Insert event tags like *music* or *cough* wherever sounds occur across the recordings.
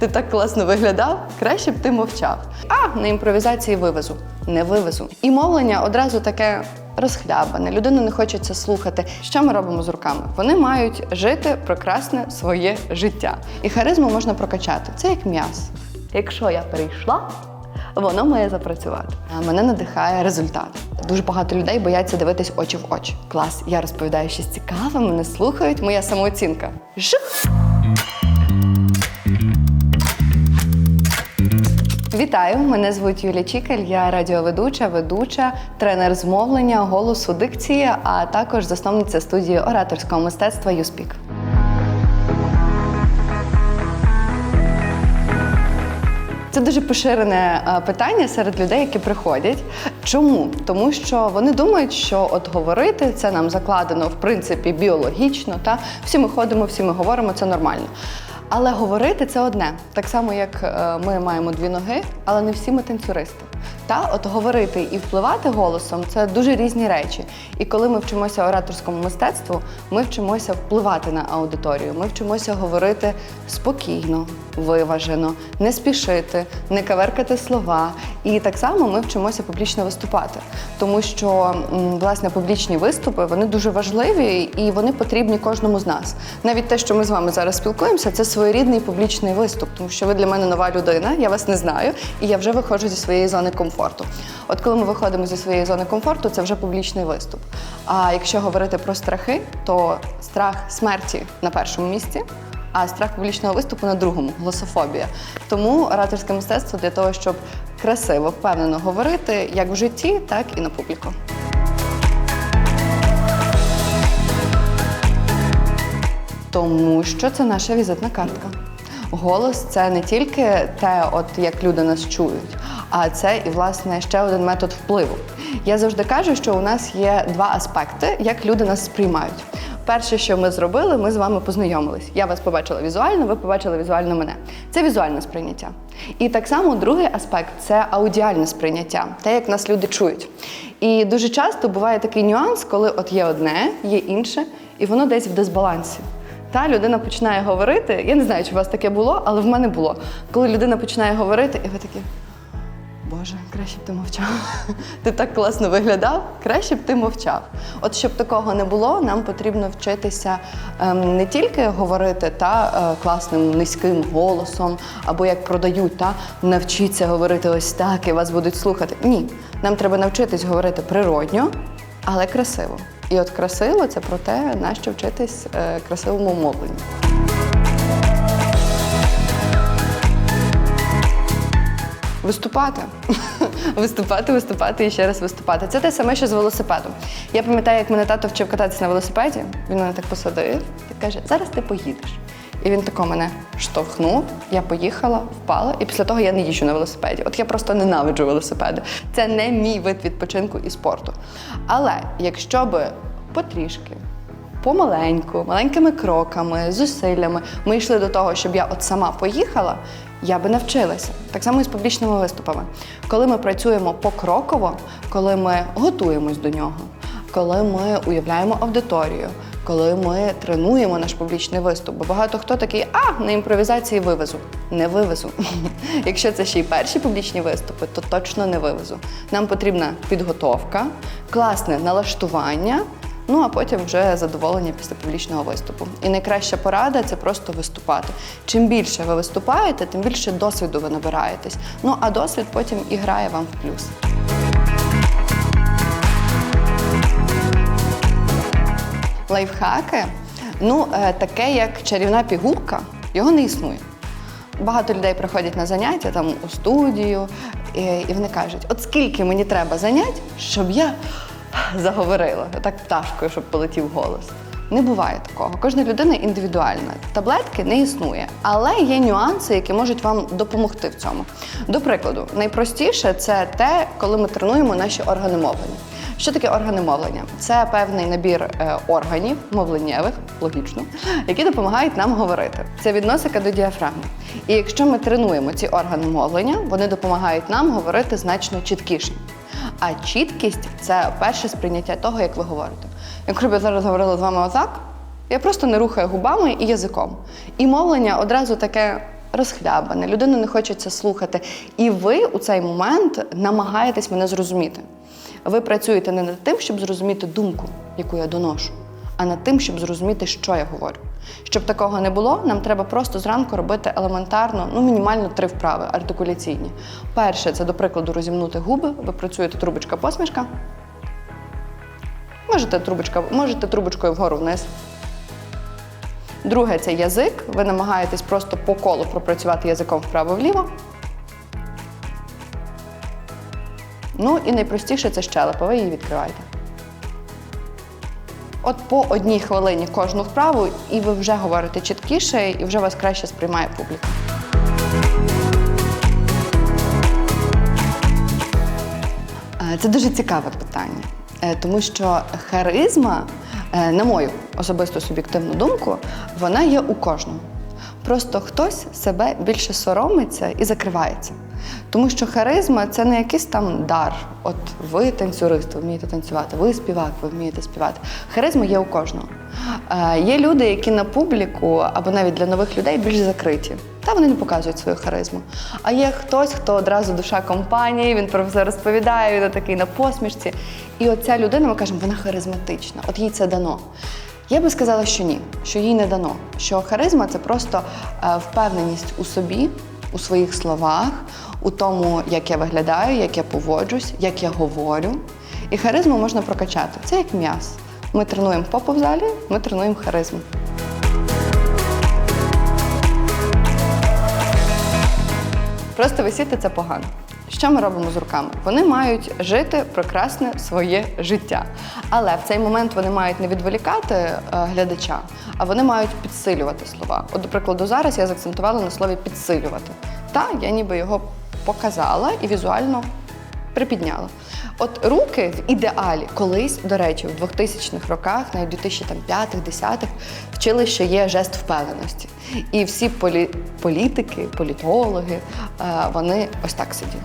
Ти так класно виглядав, краще б ти мовчав. А на імпровізації вивезу. Не вивезу. І мовлення одразу таке розхлябане. Людину не хочеться слухати. Що ми робимо з руками? Вони мають жити прекрасне своє життя. І харизму можна прокачати. Це як м'ясо. Якщо я перейшла, воно має запрацювати. А мене надихає результат. Дуже багато людей бояться дивитись очі в очі. Клас, я розповідаю щось цікаве, мене слухають, моя самооцінка. Жух! Вітаю! Мене звуть Юлія Чікаль, я радіоведуча, ведуча, тренер з мовлення, голосу, дикції, а також засновниця студії ораторського мистецтва «Юспік». Це дуже поширене е, питання серед людей, які приходять. Чому? Тому що вони думають, що от говорити це нам закладено в принципі біологічно. Та всі ми ходимо, всі ми говоримо, це нормально. Але говорити це одне, так само як е, ми маємо дві ноги, але не всі ми танцюристи. Та от говорити і впливати голосом це дуже різні речі. І коли ми вчимося ораторському мистецтву, ми вчимося впливати на аудиторію. Ми вчимося говорити спокійно, виважено, не спішити, не каверкати слова. І так само ми вчимося публічно виступати, тому що власне публічні виступи вони дуже важливі і вони потрібні кожному з нас. Навіть те, що ми з вами зараз спілкуємося, це своєрідний публічний виступ, тому що ви для мене нова людина, я вас не знаю, і я вже виходжу зі своєї зони комфорту. От коли ми виходимо зі своєї зони комфорту, це вже публічний виступ. А якщо говорити про страхи, то страх смерті на першому місці. А страх публічного виступу на другому голософобія. Тому ораторське мистецтво для того, щоб красиво, впевнено говорити як в житті, так і на публіку. Тому що це наша візитна картка. Голос це не тільки те, от як люди нас чують, а це і власне ще один метод впливу. Я завжди кажу, що у нас є два аспекти, як люди нас сприймають. Перше, що ми зробили, ми з вами познайомились. Я вас побачила візуально, ви побачили візуально мене. Це візуальне сприйняття. І так само другий аспект це аудіальне сприйняття, те, як нас люди чують. І дуже часто буває такий нюанс, коли от є одне, є інше, і воно десь в дисбалансі. Та людина починає говорити. Я не знаю, чи у вас таке було, але в мене було. Коли людина починає говорити, і ви такі. Боже, краще б ти мовчав. *laughs* Ти так класно виглядав, краще б ти мовчав. От щоб такого не було, нам потрібно вчитися ем, не тільки говорити та е, класним низьким голосом, або як продають, та навчіться говорити ось так, і вас будуть слухати. Ні, нам треба навчитись говорити природньо, але красиво. І от красиво це про те, на що вчитись е, красивому мовленню. Виступати. *laughs* виступати, виступати і ще раз виступати. Це те саме, що з велосипедом. Я пам'ятаю, як мене тато вчив кататися на велосипеді. Він мене так посадив і каже: зараз ти поїдеш. І він тако мене штовхнув, я поїхала, впала, і після того я не їжджу на велосипеді. От я просто ненавиджу велосипеди. Це не мій вид відпочинку і спорту. Але якщо би потрішки, помаленьку, маленькими кроками, зусиллями ми йшли до того, щоб я от сама поїхала, я би навчилася. Так само і з публічними виступами. Коли ми працюємо покроково, коли ми готуємось до нього, коли ми уявляємо аудиторію, коли ми тренуємо наш публічний виступ. Бо багато хто такий, а на імпровізації вивезу. Не вивезу. *laughs* Якщо це ще й перші публічні виступи, то точно не вивезу. Нам потрібна підготовка, класне налаштування. Ну а потім вже задоволення після публічного виступу. І найкраща порада це просто виступати. Чим більше ви виступаєте, тим більше досвіду ви набираєтесь. Ну а досвід потім і грає вам в плюс. Лайфхаки, ну е, таке як чарівна пігулка, його не існує. Багато людей приходять на заняття там у студію, і, і вони кажуть: от скільки мені треба занять, щоб я заговорила, так пташкою, щоб полетів голос. Не буває такого. Кожна людина індивідуальна. Таблетки не існує, але є нюанси, які можуть вам допомогти в цьому. До прикладу, найпростіше це те, коли ми тренуємо наші органи мовлення. Що таке органи мовлення? Це певний набір е, органів мовленнєвих, логічно, які допомагають нам говорити. Це відносика до діафрагми. І якщо ми тренуємо ці органи мовлення, вони допомагають нам говорити значно чіткіше. А чіткість це перше сприйняття того, як ви говорите. Якщо б я зараз говорила з вами отак, я просто не рухаю губами і язиком. І мовлення одразу таке розхлябане, людину не хочеться слухати. І ви у цей момент намагаєтесь мене зрозуміти. Ви працюєте не над тим, щоб зрозуміти думку, яку я доношу, а над тим, щоб зрозуміти, що я говорю. Щоб такого не було, нам треба просто зранку робити елементарно, ну мінімально три вправи артикуляційні. Перше це, до прикладу, розімнути губи. Ви працюєте трубочка посмішка. Можете, трубочка, можете трубочкою вгору вниз. Друге це язик. Ви намагаєтесь просто по колу пропрацювати язиком вправо-вліво. Ну і найпростіше це щелепа, ви її відкриваєте. От по одній хвилині кожну вправу, і ви вже говорите чіткіше, і вже вас краще сприймає публіка. Е, Це дуже цікаве питання, е, тому що харизма, е, на мою особисту суб'єктивну думку, вона є у кожному. Просто хтось себе більше соромиться і закривається. Тому що харизма це не якийсь там дар. От ви танцюрист, ви вмієте танцювати, ви співак, ви вмієте співати. Харизма є у кожного. Е, є люди, які на публіку або навіть для нових людей більш закриті. Та вони не показують свою харизму. А є хтось, хто одразу душа компанії, він про все розповідає, він такий на посмішці. І оця людина, ми кажемо, вона харизматична, от їй це дано. Я би сказала, що ні, що їй не дано. Що харизма це просто е, впевненість у собі, у своїх словах, у тому, як я виглядаю, як я поводжусь, як я говорю. І харизму можна прокачати. Це як м'яс. Ми тренуємо попу в залі, ми тренуємо харизму. Просто висіти це погано. Що ми робимо з руками? Вони мають жити прекрасне своє життя. Але в цей момент вони мають не відволікати е, глядача, а вони мають підсилювати слова. От, до прикладу, зараз я заакцентувала на слові підсилювати. Та я ніби його показала і візуально припідняла. От руки в ідеалі колись, до речі, в 2000-х роках, навіть 2005-х, 10-х, вчили, що є жест впевненості. І всі полі- політики, політологи, е, вони ось так сиділи.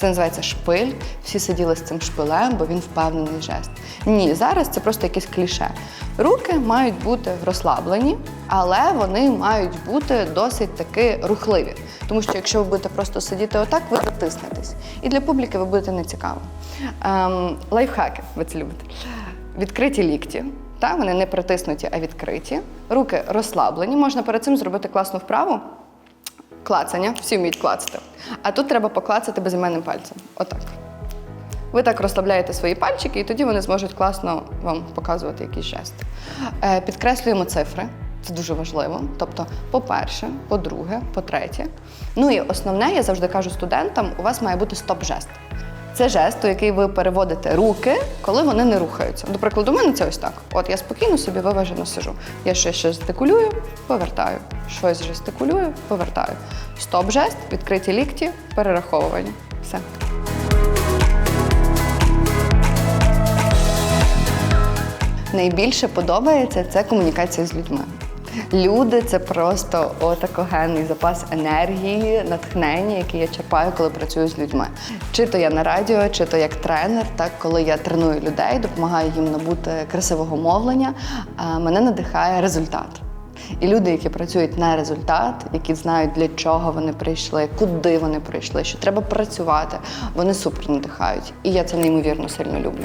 Це називається шпиль. Всі сиділи з цим шпилем, бо він впевнений жест. Ні, зараз це просто якесь кліше. Руки мають бути розслаблені, але вони мають бути досить таки рухливі. Тому що якщо ви будете просто сидіти отак, ви затиснетесь. І для публіки ви будете нецікаві. Ем, лайфхаки, ви це любите. Відкриті лікті. Та, вони не притиснуті, а відкриті. Руки розслаблені. Можна перед цим зробити класну вправу. Клацання, всі вміють клацати. А тут треба поклацати безіменним пальцем. Отак. Ви так розслабляєте свої пальчики, і тоді вони зможуть класно вам показувати якийсь жест. Е, підкреслюємо цифри. Це дуже важливо. Тобто, по-перше, по-друге, по-третє. Ну і основне, я завжди кажу студентам, у вас має бути стоп-жест. Це жест, у який ви переводите руки, коли вони не рухаються. До прикладу, у мене це ось так. От я спокійно собі виважено сижу. Я щось жестикулюю, повертаю. Щось жестикулюю, повертаю. Стоп-жест, відкриті лікті, перераховування. Все. Найбільше подобається це комунікація з людьми. Люди це просто отакогенний запас енергії, натхнення, який я черпаю, коли працюю з людьми. Чи то я на радіо, чи то як тренер, так коли я треную людей, допомагаю їм набути красивого мовлення, мене надихає результат. І люди, які працюють на результат, які знають, для чого вони прийшли, куди вони прийшли, що треба працювати, вони супер надихають. І я це неймовірно сильно люблю.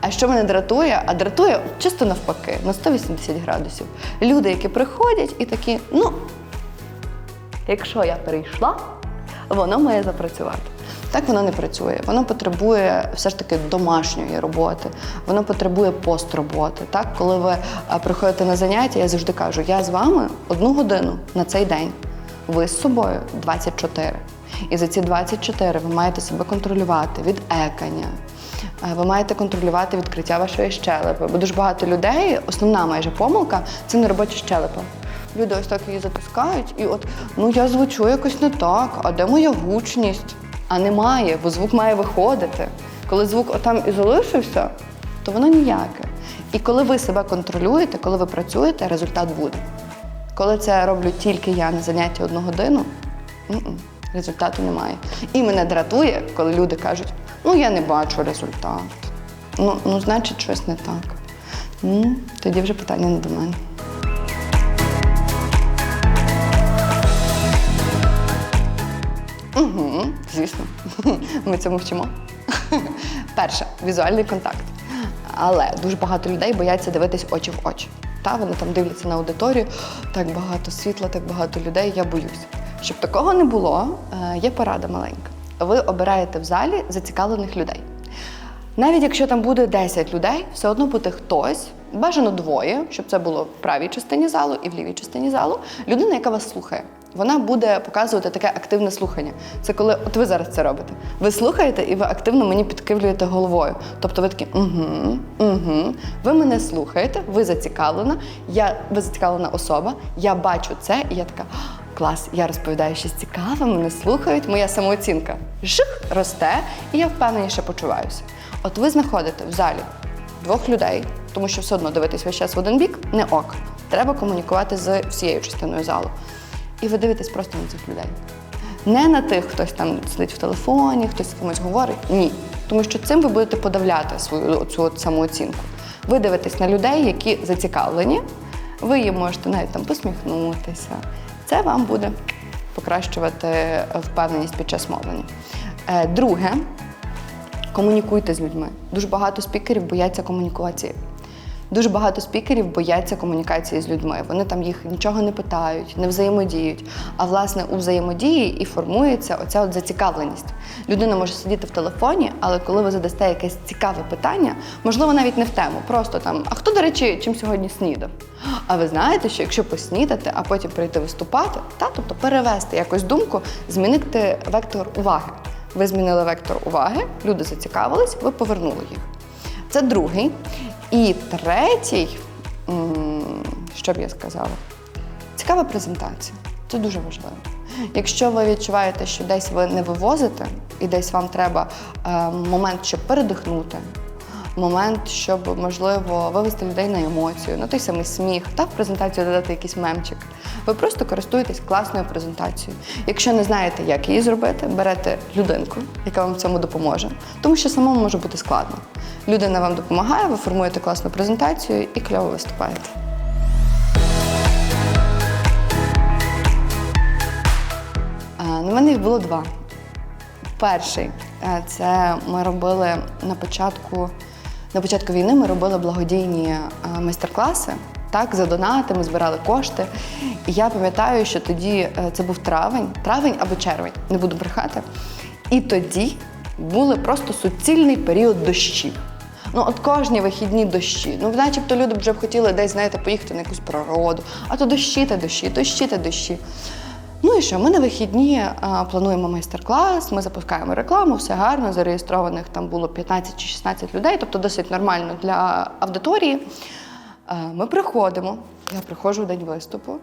А що мене дратує? А дратує чисто навпаки, на 180 градусів. Люди, які приходять і такі, ну, якщо я прийшла, воно має запрацювати. Так воно не працює. Воно потребує все ж таки домашньої роботи, воно потребує построботи. Так, коли ви приходите на заняття, я завжди кажу: я з вами одну годину на цей день. Ви з собою 24. І за ці 24 ви маєте себе контролювати від екання. Е, Ви маєте контролювати відкриття вашої щелепи. Бо дуже багато людей, основна майже помилка це неробоча щелепа. Люди ось так її затискають, і от ну я звучу якось не так, а де моя гучність? А немає, бо звук має виходити. Коли звук отам і залишився, то воно ніяке. І коли ви себе контролюєте, коли ви працюєте, результат буде. Коли це роблю тільки я на заняття одну годину, м-м, результату немає. І мене дратує, коли люди кажуть, ну я не бачу результат. Ну, ну значить, щось не так. Ну, тоді вже питання не до мене. Угу, звісно, *laughs* ми цьому вчимо. *laughs* Перше візуальний контакт. Але дуже багато людей бояться дивитись очі в очі. Та вони там дивляться на аудиторію, так багато світла, так багато людей. Я боюсь. Щоб такого не було, е, є порада маленька. Ви обираєте в залі зацікавлених людей. Навіть якщо там буде 10 людей, все одно буде хтось, бажано двоє, щоб це було в правій частині залу і в лівій частині залу. Людина, яка вас слухає. Вона буде показувати таке активне слухання. Це коли от ви зараз це робите. Ви слухаєте і ви активно мені підкивлюєте головою. Тобто ви такі угу, угу. Ви мене слухаєте, ви зацікавлена, я ви зацікавлена особа, я бачу це, і я така. Клас, я розповідаю щось цікаве, мене слухають, моя самооцінка жих росте, і я впевненіше почуваюся. От ви знаходите в залі двох людей, тому що все одно дивитись весь час в один бік не ок. Треба комунікувати з всією частиною залу. І ви дивитесь просто на цих людей. Не на тих, хтось там сидить в телефоні, хтось з кимось говорить. Ні. Тому що цим ви будете подавляти свою цю самооцінку. Ви дивитесь на людей, які зацікавлені, ви їм можете навіть там посміхнутися. Це вам буде покращувати впевненість під час мовлення. Е, Друге, комунікуйте з людьми. Дуже багато спікерів бояться комунікації. Дуже багато спікерів бояться комунікації з людьми. Вони там їх нічого не питають, не взаємодіють. А власне у взаємодії і формується оця от зацікавленість. Людина може сидіти в телефоні, але коли ви задасте якесь цікаве питання, можливо, навіть не в тему, просто там, а хто, до речі, чим сьогодні снідав? А ви знаєте, що якщо поснідати, а потім прийти виступати, та тобто перевести якось думку, змінити вектор уваги. Ви змінили вектор уваги, люди зацікавились, ви повернули їх. Це другий. І третій, що б я сказала, цікава презентація. Це дуже важливо. Якщо ви відчуваєте, що десь ви не вивозите, і десь вам треба е, момент, щоб передихнути, момент, щоб можливо вивести людей на емоцію, на той самий сміх, та в презентацію додати якийсь мемчик. Ви просто користуєтесь класною презентацією. Якщо не знаєте, як її зробити, берете людинку, яка вам в цьому допоможе, тому що самому може бути складно. Людина вам допомагає, ви формуєте класну презентацію і кльово виступаєте. А, ну, мене їх було два. Перший е, це ми робили на початку, на початку війни ми робили благодійні е, майстер-класи. Так, за донати ми збирали кошти. І я пам'ятаю, що тоді е, це був травень, травень або червень, не буду брехати. І тоді були просто суцільний період дощів. Ну, от кожні вихідні дощі. Ну, начебто люди б вже б хотіли десь, знаєте, поїхати на якусь природу, а то дощі та дощі, дощі та дощі. Ну і що? Ми на вихідні а, плануємо майстер-клас, ми запускаємо рекламу, все гарно. Зареєстрованих там було 15 чи 16 людей, тобто досить нормально для аудиторії. А, ми приходимо. Я приходжу в день виступу.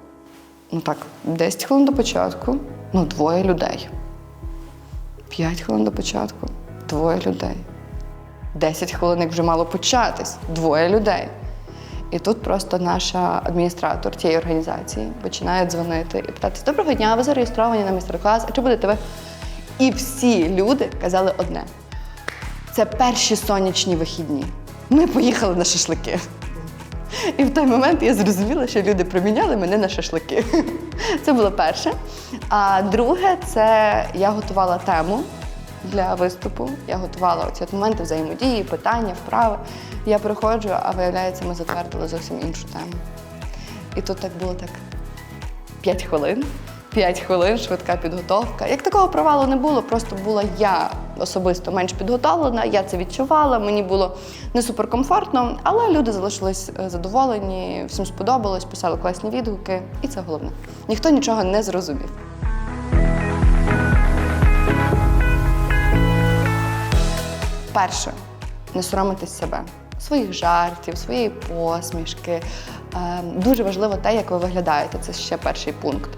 Ну так, 10 хвилин до початку, ну, двоє людей. 5 хвилин до початку, двоє людей. 10 хвилин, як вже мало початись, двоє людей. І тут просто наша адміністратор тієї організації починає дзвонити і питати: Доброго дня, ви зареєстровані на майстер-клас, а чи будете ви? І всі люди казали одне: це перші сонячні вихідні. Ми поїхали на шашлики. І в той момент я зрозуміла, що люди проміняли мене на шашлики. Це було перше. А друге, це я готувала тему для виступу. Я готувала от моменти взаємодії, питання, вправи. Я приходжу, а виявляється, ми затвердили зовсім іншу тему. І тут так було так 5 хвилин. 5 хвилин, швидка підготовка. Як такого провалу не було, просто була я особисто менш підготовлена, я це відчувала, мені було не суперкомфортно, але люди залишились е, задоволені, всім сподобалось, писали класні відгуки, і це головне. Ніхто нічого не зрозумів. Перше, не соромитись себе, своїх жартів, своєї посмішки. Е, Дуже важливо те, як ви виглядаєте. Це ще перший пункт.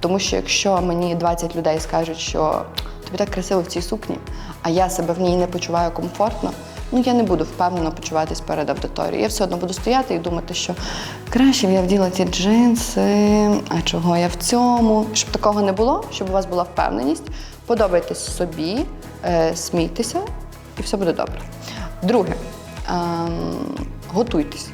Тому що якщо мені 20 людей скажуть, що тобі так красиво в цій сукні, а я себе в ній не почуваю комфортно, ну я не буду впевнено почуватись перед аудиторією. Я все одно буду стояти і думати, що краще б я вділа ці джинси, а чого я в цьому. Щоб такого не було, щоб у вас була впевненість, подобайтесь собі, е, смійтеся, і все буде добре. Друге, ем, готуйтесь.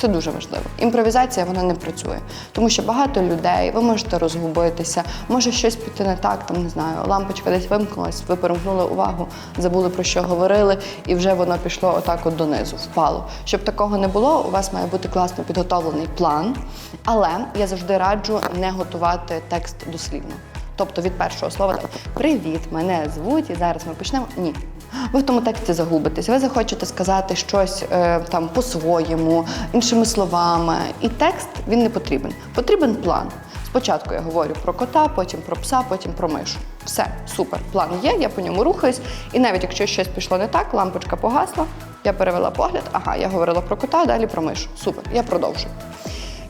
Це дуже важливо. Імпровізація вона не працює, тому що багато людей, ви можете розгубитися, може щось піти не так, там не знаю, лампочка десь вимкнулась, ви перемкнули увагу, забули про що говорили, і вже воно пішло отак от донизу, впало. Щоб такого не було, у вас має бути класно підготовлений план. Але я завжди раджу не готувати текст дослівно. Тобто від першого слова там Привіт, мене звуть, і зараз ми почнемо. Ні. Ви в тому тексті загубитесь. Ви захочете сказати щось е, там по-своєму, іншими словами. І текст він не потрібен. Потрібен план. Спочатку я говорю про кота, потім про пса, потім про мишу. Все, супер. План є, я по ньому рухаюсь. І навіть якщо щось пішло не так, лампочка погасла, я перевела погляд, ага, я говорила про кота, далі про мишу. Супер, я продовжу.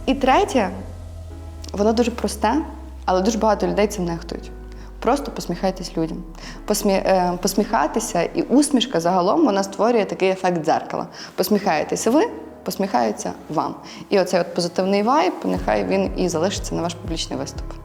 І третє, Воно дуже просте, але дуже багато людей цим нехтують. Просто посміхайтесь людям. Посмі... е, Посміхатися і усмішка загалом вона створює такий ефект дзеркала. Посміхаєтеся ви, посміхаються вам. І оцей от позитивний вайб, нехай він і залишиться на ваш публічний виступ.